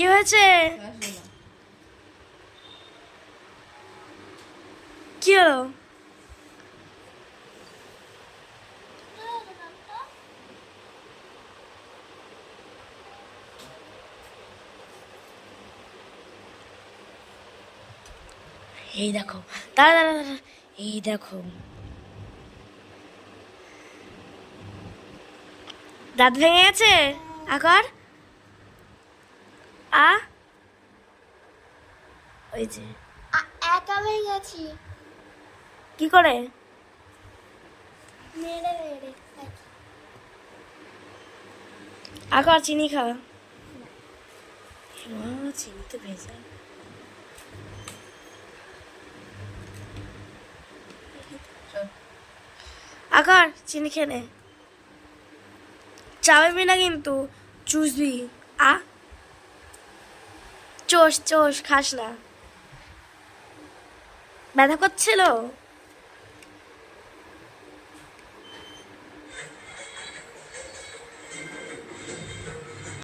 কি হয়েছে? কি হলো? এই দেখো, দাঁড়া দাঁড়া দাঁড়া, এই দেখো। দাঁত ভেঙে গেছে? আকার? আ? ওই যে। একা হয়ে গেছি। কি করে? মেরে মেরে আকার চিনি খা মা চিনি তো ভেজা আকার চিনি খেয়ে নে। চাবাবি না কিন্তু চুষবি আ? চোষ চোষ খাস না। ব্যথা করছিল?